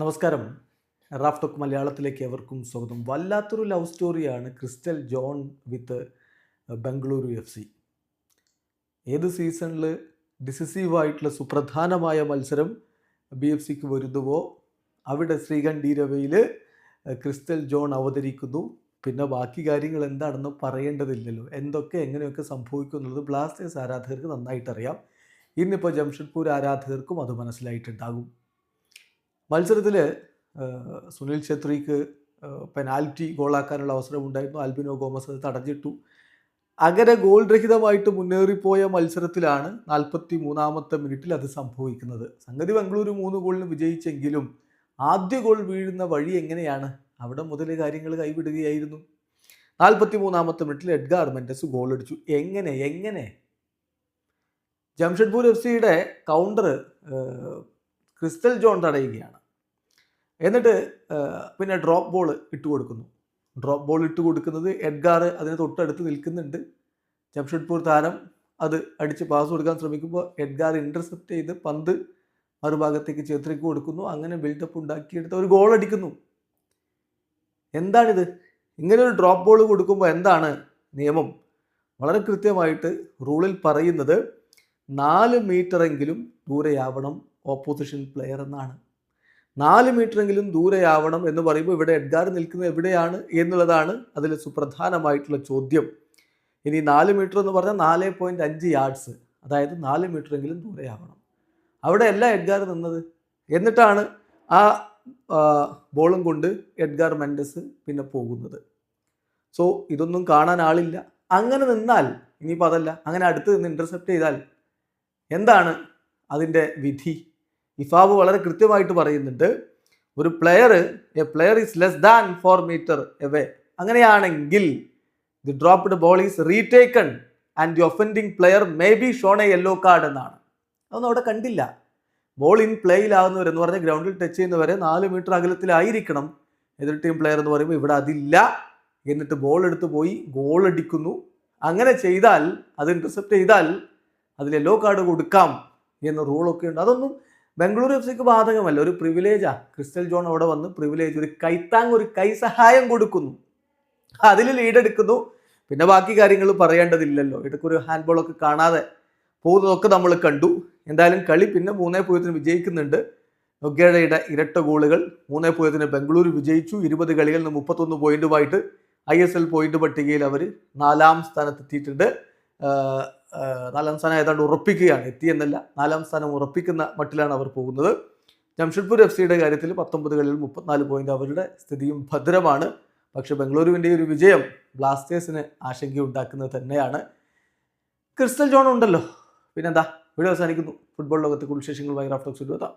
നമസ്കാരം. Raf talk മലയാളത്തിലേക്ക് എവർക്കും സ്വാഗതം. വല്ലാത്തൊരു ലവ് സ്റ്റോറിയാണ് Crystal John with Bengaluru F C. ഏത് സീസണിൽ ഡിസിസീവായിട്ടുള്ള സുപ്രധാനമായ മത്സരം ബി എഫ് സിക്ക് വരുന്നുവോ? അവിടെ ശ്രീകണ്ഠീരവയിൽ ക്രിസ്റ്റൽ ജോൺ അവതരിക്കുന്നു. പിന്നെ ബാക്കി കാര്യങ്ങൾ എന്താണെന്ന് പറയേണ്ടതില്ലല്ലോ. എന്തൊക്കെ എങ്ങനെയൊക്കെ സംഭവിക്കും എന്നുള്ളത് ബ്ലാസ്റ്റേഴ്സ് ആരാധകർക്ക് നന്നായിട്ടറിയാം. ഇന്നിപ്പോൾ ജംഷഡ്പൂർ ആരാധകർക്കും അത് മനസ്സിലായിട്ടുണ്ടാകും. മത്സരത്തിൽ സുനിൽ ഛത്രിക്ക് പെനാൽറ്റി ഗോളാക്കാനുള്ള അവസരം ഉണ്ടായിരുന്നു ആൽബിനോ ഗോമസ് അത് തടഞ്ഞിട്ടു. അങ്ങനെ ഗോൾ രഹിതമായിട്ട് മുന്നേറിപ്പോയ മത്സരത്തിലാണ് നാൽപ്പത്തി മൂന്നാമത്തെ മിനിറ്റിൽ അത് സംഭവിക്കുന്നത്. സംഗതി ബംഗളൂരു മൂന്ന് ഗോളിന് വിജയിച്ചെങ്കിലും ആദ്യ ഗോൾ വീഴുന്ന വഴി എങ്ങനെയാണ്? അവിടെ മുതൽ കാര്യങ്ങൾ കൈവിടുകയായിരുന്നു. നാൽപ്പത്തി മൂന്നാമത്തെ മിനിറ്റിൽ എഡ്ഗാർ മെൻഡസ് ഗോൾ അടിച്ചു എങ്ങനെ എങ്ങനെ? ജംഷഡ്പൂർ എഫ് സിയുടെ കൗണ്ടർ ക്രിസ്റ്റൽ ജോൺ തടയുകയാണ്. എന്നിട്ട് പിന്നെ ഡ്രോപ്പ് ബോൾ ഇട്ട് കൊടുക്കുന്നു. ഡ്രോപ്പ് ബോൾ ഇട്ട് കൊടുക്കുന്നത് എഡ്ഗാർ അതിന് തൊട്ടടുത്ത് നിൽക്കുന്നുണ്ട്. ജംഷഡ്പൂർ താരം അത് അടിച്ച് പാസ് കൊടുക്കാൻ ശ്രമിക്കുമ്പോൾ എഡ്ഗാർ ഇന്റർസെപ്റ്റ് ചെയ്ത് പന്ത് മറുഭാഗത്തേക്ക് ചേത്രിക്ക് കൊടുക്കുന്നു. അങ്ങനെ ബിൽഡപ്പ് ഉണ്ടാക്കിയെടുത്ത് ഒരു ഗോൾ അടിക്കുന്നു. എന്താണിത്? ഇങ്ങനെ ഒരു ഡ്രോപ്പ് ബോൾ കൊടുക്കുമ്പോൾ എന്താണ് നിയമം? വളരെ കൃത്യമായിട്ട് റൂളിൽ പറയുന്നത് നാല് മീറ്ററെങ്കിലും ദൂരെയാവണം ഓപ്പോസിഷൻ പ്ലെയർ എന്നാണ്. നാല് മീറ്ററെങ്കിലും ദൂരെയാവണം എന്ന് പറയുമ്പോൾ ഇവിടെ എഡ്ഗാർ നിൽക്കുന്നത് എവിടെയാണ് എന്നുള്ളതാണ് അതിൽ സുപ്രധാനമായിട്ടുള്ള ചോദ്യം. ഇനി നാല് മീറ്റർ എന്ന് പറഞ്ഞാൽ നാല് പോയിന്റ് അഞ്ച് യാർഡ്സ് അതായത് നാല് മീറ്ററെങ്കിലും ദൂരെയാവണം. അവിടെ അല്ല എഡ്ഗാർ നിന്നത്. എന്നിട്ടാണ് ആ ബോളും കൊണ്ട് എഡ്ഗാർ മെൻഡസ് പിന്നെ പോകുന്നത്. സോ ഇതൊന്നും കാണാൻ ആളില്ല. അങ്ങനെ നിന്നാൽ ഇനിയിപ്പോൾ അതല്ല അങ്ങനെ അടുത്ത് നിന്ന് ഇന്റർസെപ്റ്റ് ചെയ്താൽ എന്താണ് അതിന്റെ വിധി? ഇഫാബ് വളരെ കൃത്യമായിട്ട് പറയുന്നുണ്ട്. ഒരു player a player is less than four metre away അങ്ങനെയാണെങ്കിൽ the dropped ball is retaken and the offending player may be shown a yellow card എന്നാണ്. അതൊന്നും അവിടെ കണ്ടില്ല. ബോൾ ഇൻ പ്ലേയിലാകുന്നവരെന്ന് പറഞ്ഞാൽ ഗ്രൗണ്ടിൽ ടച്ച് ചെയ്യുന്നവരെ നാല് മീറ്റർ അകലത്തിലായിരിക്കണം എതിർ ടീം പ്ലെയർ എന്ന് പറയുമ്പോൾ. ഇവിടെ അതില്ല. എന്നിട്ട് ബോൾ എടുത്ത് പോയി ഗോൾ അടിക്കുന്നു. അങ്ങനെ ചെയ്താൽ അത് ഇന്റർസെപ്റ്റ് ചെയ്താൽ അതിൽ യെല്ലോ കാർഡ് കൊടുക്കാം എന്ന റൂളൊക്കെ ഉണ്ട്. അതൊന്നും ബംഗളൂരു എഫ് സിക്ക് ബാധകമല്ല. ഒരു പ്രിവിലേജാ ക്രിസ്റ്റൽ ജോൺ അവിടെ വന്ന് പ്രിവിലേജ് ഒരു കൈത്താങ് ഒരു കൈസഹായം കൊടുക്കുന്നു. അതിൽ ലീഡെടുക്കുന്നു പിന്നെ ബാക്കി കാര്യങ്ങൾ പറയേണ്ടതില്ലല്ലോ. ഇടയ്ക്കൊരു ഹാൻഡ് ബോളൊക്കെ കാണാതെ പോകുന്നതൊക്കെ നമ്മൾ കണ്ടു. എന്തായാലും കളി പിന്നെ മൂന്നേ പൂജ്യത്തിന് വിജയിക്കുന്നുണ്ട്. നൊഗേഡയുടെ ഇരട്ട ഗോളുകൾ. മൂന്നേ പൂജ്യത്തിന് ബംഗളൂരു വിജയിച്ചു. ഇരുപത് കളികളിൽ നിന്ന് മുപ്പത്തൊന്ന് പോയിന്റുമായിട്ട് ഐ എസ് എൽ പോയിന്റ് പട്ടികയിൽ അവർ നാലാം സ്ഥാനത്തെത്തിയിട്ടുണ്ട്. നാലാം സ്ഥാനം ഏതാണ്ട് ഉറപ്പിക്കുകയാണ്. എത്തിയെന്നല്ല നാലാം സ്ഥാനം ഉറപ്പിക്കുന്ന മട്ടിലാണ് അവർ പോകുന്നത്. ജംഷഡ്പൂർ എഫ് സിയുടെ കാര്യത്തിൽ പത്തൊമ്പത് കളിൽ മുപ്പത്തിനാല് പോയിന്റ് അവരുടെ സ്ഥിതിയും ഭദ്രമാണ്. പക്ഷെ ബംഗളൂരുവിന്റെ ഒരു വിജയം ബ്ലാസ്റ്റേഴ്സിന് ആശങ്കയുണ്ടാക്കുന്നത് തന്നെയാണ്. ക്രിസ്റ്റൽ ജോൺ ഉണ്ടല്ലോ. പിന്നെന്താ? വീഡിയോ അവസാനിക്കുന്നു. ഫുട്ബോൾ ലോകത്തെ കുൾ വൈറാഫ്റ്റോക്സ് ഇരുപതാം